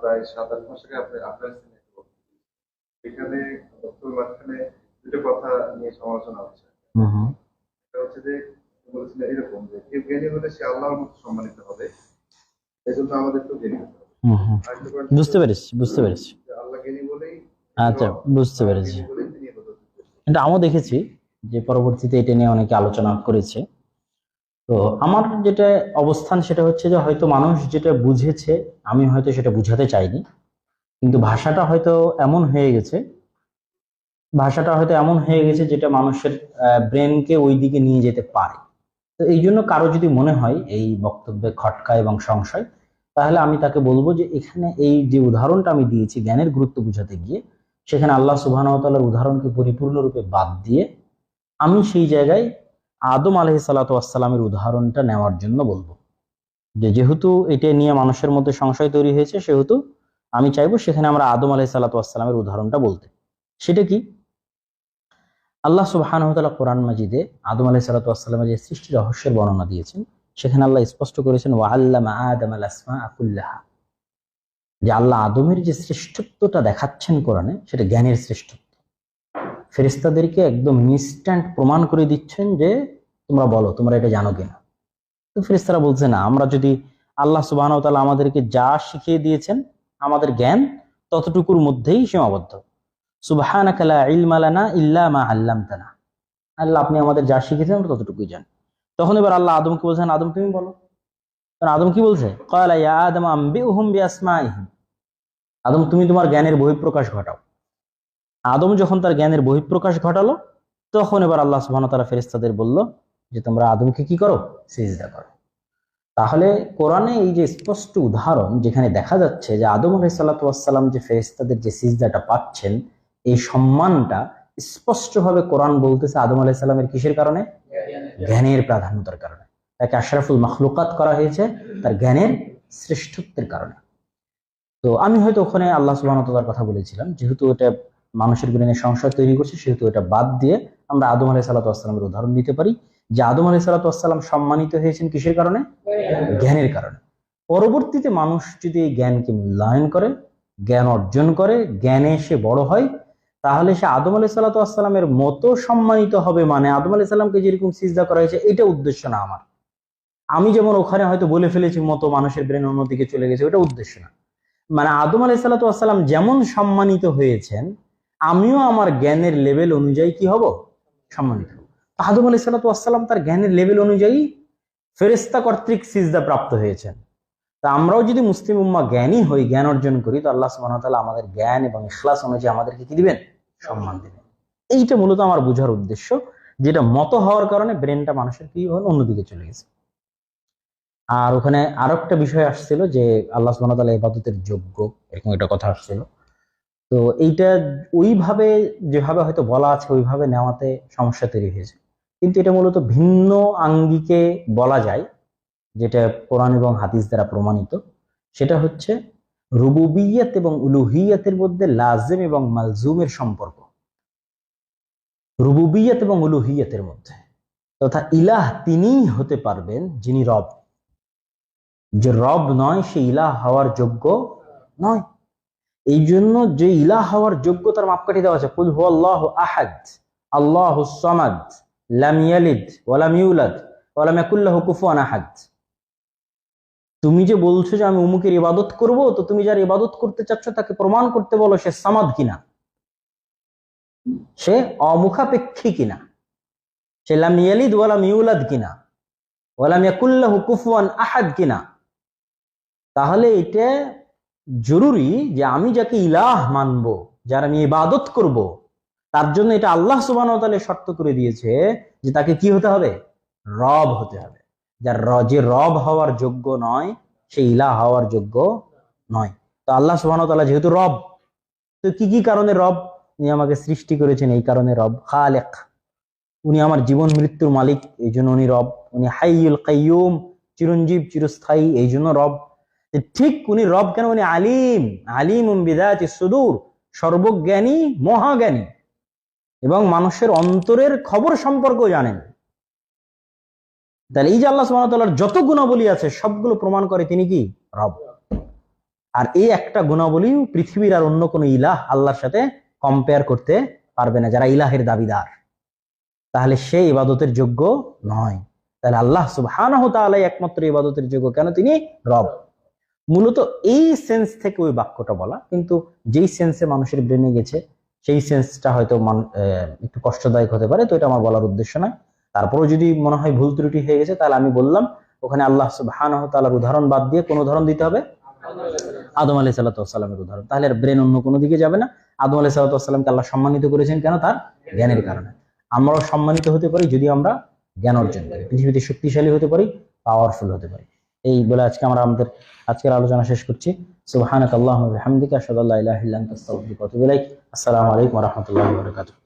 প্রায় সাত আট মাস আগে আপনি দিয়েছেন। এখানে বক্তব্যের মাঝখানে দুটো কথা নিয়ে সমালোচনা হচ্ছে। হচ্ছে যে বলেছিলেন এরকম যে কেউ জ্ঞানী হলে সে আল্লাহর মতো সম্মানিত হবে এই জন্য আমাদেরকেও জ্ঞানী হতে হবে। বুঝতে পেরেছি বুঝতে পেরেছি। আল্লাহ জ্ঞানী বলেই আচ্ছা বুঝতে পেরেছি। এটা আমিও দেখেছি যে পরবর্তীতে এটা নিয়ে অনেকে আলোচনা করেছে। তো আমার যেটা অবস্থান সেটা হচ্ছে যে হয়তো মানুষ যেটা বুঝেছে, আমি হয়তো সেটা বুঝাতে চাইনি। কিন্তু ভাষাটা হয়তো এমন হয়ে গেছে, ভাষাটা হয়তো এমন হয়ে গেছে যেটা মানুষের ব্রেনকে ওই দিকে নিয়ে যেতে পারে। তো এই জন্য কারও যদি মনে হয় এই বক্তব্যে খটকা এবং সংশয়, তাহলে আমি তাকে বলব যে এখানে এই যে উদাহরণটা আমি দিয়েছি জ্ঞানের গুরুত্ব বুঝাতে গিয়ে, সেখানে আল্লাহ সুবাহতাল্লার উদাহরণকে পরিপূর্ণরূপে বাদ দিয়ে আমি সেই জায়গায় আদম আলহি সালাতামের উদাহরণটা নেওয়ার জন্য বলব। যে যেহেতু এটা নিয়ে মানুষের মধ্যে সংশয় তৈরি হয়েছে, সেহেতু আমি চাইব সেখানে আমরা আদম আলহি সালাতামের উদাহরণটা বলতে। সেটা কি? আল্লাহ সুবাহানহতালা কোরআন মাজিদে আদম আলহি সালাতামের যে সৃষ্টি রহস্যের বর্ণনা দিয়েছেন, সেখানে আল্লাহ স্পষ্ট করেছেন ওয়াল্লামা আদম আল আসমা আকুল্লাহা যে আল্লাহ আদমের যে শ্রেষ্ঠত্বটা দেখাচ্ছেন কোরআনে, সেটা জ্ঞানের শ্রেষ্ঠত্ব। ফেরেস্তাদেরকে একদম ইনস্ট্যান্ট প্রমাণ করে দিচ্ছেন যে তোমরা বলো, তোমরা এটা জানো কিনা? তো ফেরেস্তারা বলছে, না, আমরা যদি আল্লাহ সুবাহ তাআলা আমাদেরকে যা শিখিয়ে দিয়েছেন, আমাদের জ্ঞান, ততটুকুর মধ্যেই সীমাবদ্ধ। সুবহানাকা লা ইলমা ইল্লা মা আল্লামতানা। আল্লাহ, আপনি আমাদের যা শিখিয়েছেন, আমরা ততটুকুই তখন এবার আল্লাহ আদমকে বলছেন, আদম, তুমি বলো। আদম কি বলছে? কয়লা আদম আদম, তুমি তোমার জ্ঞানের বহিঃপ্রকাশ ঘটাও। আদম যখন তার জ্ঞানের বহিঃপ্রকাশ ঘটালো, তখন এবার আল্লাহ সুবহানাহু ওয়া তাআলা ফেরেশতাদের বলল যে তোমরা আদমকে কি করো? সিজদা করো। তাহলে কোরআনে এই যে স্পষ্ট উদাহরণ যেখানে দেখা যাচ্ছে যে আদম ওয়াসসালাম যে ফেরেশতাদের যে সিজদাটা পাচ্ছেন, এই সম্মানটা স্পষ্টভাবে কোরআন বলতেছে আদম আলাইহিস সালামের কিসের কারণে? জ্ঞানের প্রাধান্যতার কারণে। তাকে আশরাফুল মখলুকাত করা হয়েছে তার জ্ঞানের শ্রেষ্ঠত্বের কারণে। তো আমি হয়তো ওখানে আল্লাহ সুবাহতার কথা বলেছিলাম, যেহেতু এটা মানুষের ব্রেনে সংশয় তৈরি করছে, সেহেতু এটা বাদ দিয়ে আমরা আদম আলাই সাল্লাতামের উদাহরণ নিতে পারি। যে আদম আলাই সাল্লাতাম সম্মানিত হয়েছেন কিসের কারণে? জ্ঞানের কারণে। পরবর্তীতে মানুষ যদি এই জ্ঞানকে মূল্যায়ন করে, জ্ঞান অর্জন করে, জ্ঞানে সে বড় হয়, তাহলে সে আদম আলাই সাল্লাতামের মতো সম্মানিত হবে মানে আদম আলাই সাল্লামকে যেরকম সিজদা করা হয়েছে, এটা উদ্দেশ্য না আমার। আমি যেমন ওখানে হয়তো বলে ফেলেছি মতো মানুষের ব্রেন অন্যদিকে চলে গেছে, ওটা উদ্দেশ্য না। মানে আদম আলাই সাল্লাতাম যেমন সম্মানিত হয়েছেন, আমিও আমার জ্ঞানের লেভেল অনুযায়ী কি হব? সম্মানিত হব। আদম আলাই সাল্লাতাম তার জ্ঞানের লেভেল অনুযায়ী ফেরেস্তা কর্তৃক সিজদা প্রাপ্ত হয়েছেন। তা আমরাও যদি মুসলিম উম্মা জ্ঞানী হই, জ্ঞান অর্জন করি, তো আল্লাহ সুবাহ তাআলা আমাদের জ্ঞান এবং ইখলাস অনুযায়ী আমাদেরকে কি দিবেন? সম্মান দিবেন। এইটা মূলত আমার বোঝার উদ্দেশ্য, যেটা মত হওয়ার কারণে ব্রেনটা মানুষের কি হল? অন্যদিকে চলে গেছে। আর ওখানে আরও একটা বিষয় আসছিল যে আল্লাহ সুবহানাহু ওয়া তাআলা ইবাদতের যোগ্য, এরকম একটা কথা আসছিল। তো এইটা ওইভাবে, যেভাবে হয়তো বলা আছে, ওইভাবে নেওয়াতে সমস্যা তৈরি হয়েছে। কিন্তু এটা মূলত ভিন্ন আঙ্গিকে বলা যায়, যেটা কোরআন এবং হাদিস দ্বারা প্রমাণিত। সেটা হচ্ছে রুবুবিয়াত এবং উলুহিয়াতের মধ্যে লাজেম এবং মালজুমের সম্পর্ক। রুবুবিয়াত এবং উলুহিয়াতের মধ্যে। তথা ইলাহ তিনিই হতে পারবেন যিনি রব। যে রব নয়, সে ইলাহ হওয়ার যোগ্য নয়। এই জন্য যে ইলাহ হওয়ার যোগ্য তার মাপকাঠি দেওয়া আছে, কুল হু আল্লাহ আহাদ, আল্লাহ সামাদ। লাম ইয়ালিদ ওয়ালাম ইউলাদ ওয়ালাম ইয়াকুল্লাহু কুফুয়ান আহাদ। তুমি যে বলছো যে আমি উমুকের ইবাদত করব, তো তুমি যার ইবাদত করতে চাচ্ছ তাকে প্রমাণ করতে বলো সে সামাদ কিনা? সে অমুখাপেক্ষী কিনা? সে লাম ইয়ালিদ ওয়ালাম ইউলাদ কিনা? ওয়ালাম ইয়াকুল্লাহু কুফুয়ান আহাদ কিনা? তাহলে এটা জরুরি যে আমি যাকে ইলাহ মানব, যার আমি ইবাদত করব তার জন্য এটা আল্লাহ সুবাহ শর্ত করে দিয়েছে যে তাকে কি হতে হবে? রব হতে হবে। যার যে রব হওয়ার যোগ্য নয়, সে ইলাহ হওয়ার যোগ্য নয়। তো আল্লাহ সুবাহ যেহেতু রব, তো কি কি কারণে রব? উনি আমাকে সৃষ্টি করেছেন এই কারণে রব। খালেক। উনি আমার জীবন মৃত্যুর মালিক, এই জন্য উনি রব। উনি হাইউল কাইয়ুম, চিরঞ্জীব, চিরস্থায়ী, এই জন্য রব। ঠিক উনি রব কেন? উনি আলিম। আলিম বিদায়াতি সুদূর। সর্বজ্ঞানী, মহাজ্ঞানী। এবং মানুষের অন্তরের খবর সম্পর্কেও জানেন। তাহলে এই যে আল্লাহ তাআলার যত গুণাবলী আছে, সবগুলো প্রমাণ করে তিনি কি? রব। আর এই একটা গুণাবলীও পৃথিবীর আর অন্য কোনো ইলাহ আল্লাহর সাথে কম্পেয়ার করতে পারবে না, যারা ইলাহের দাবিদার। তাহলে সে ইবাদতের যোগ্য নয়। তাহলে আল্লাহ সুবহানাহ তাআলাই একমাত্র ইবাদতের যোগ্য কেন? তিনি রব। মূলত এই সেন্স থেকে ওই বাক্যটা বলা, কিন্তু যেই সেন্সে মানুষের ব্রেনে গেছে সেই সেন্সটা হয়তো একটু কষ্টদায়ক হতে পারে, তো এটা আমার বলার উদ্দেশ্য নয়। তারপরেও যদি মনে হয় ভুল ত্রুটি হয়ে গেছে, তাহলে আমি বললাম, ওখানে আল্লাহ সুবহানাহ তাআলার উদাহরণ বাদ দিয়ে কোন উদাহরণ দিতে হবে? আদম আলাইহিস সালামের উদাহরণ। তাহলে ব্রেন অন্য কোনো দিকে যাবে না। আদম আলাইহিস সালামকে আল্লাহ সম্মানিত করেছেন কেন? তার জ্ঞানের কারণে। আমরাও সম্মানিত হতে পারি যদি আমরা জ্ঞান অর্জন করি। পৃথিবীতে শক্তিশালী হতে পারি পাওয়ারফুল হতে পারি। এই বলে আজকে আমরা আমাদের, আজকের আলোচনা শেষ করছি। সুবহানাক আল্লাহুম্মা ওয়া বিহামদিকা আশহাদু আল্লা ইলাহা ইল্লা আনতা আস্তাগফিরুকা ওয়া আতুবু ইলাইক আসসালামু আলাইকুম ওয়া রাহমাতুল্লাহি ওয়া বারাকাতুহু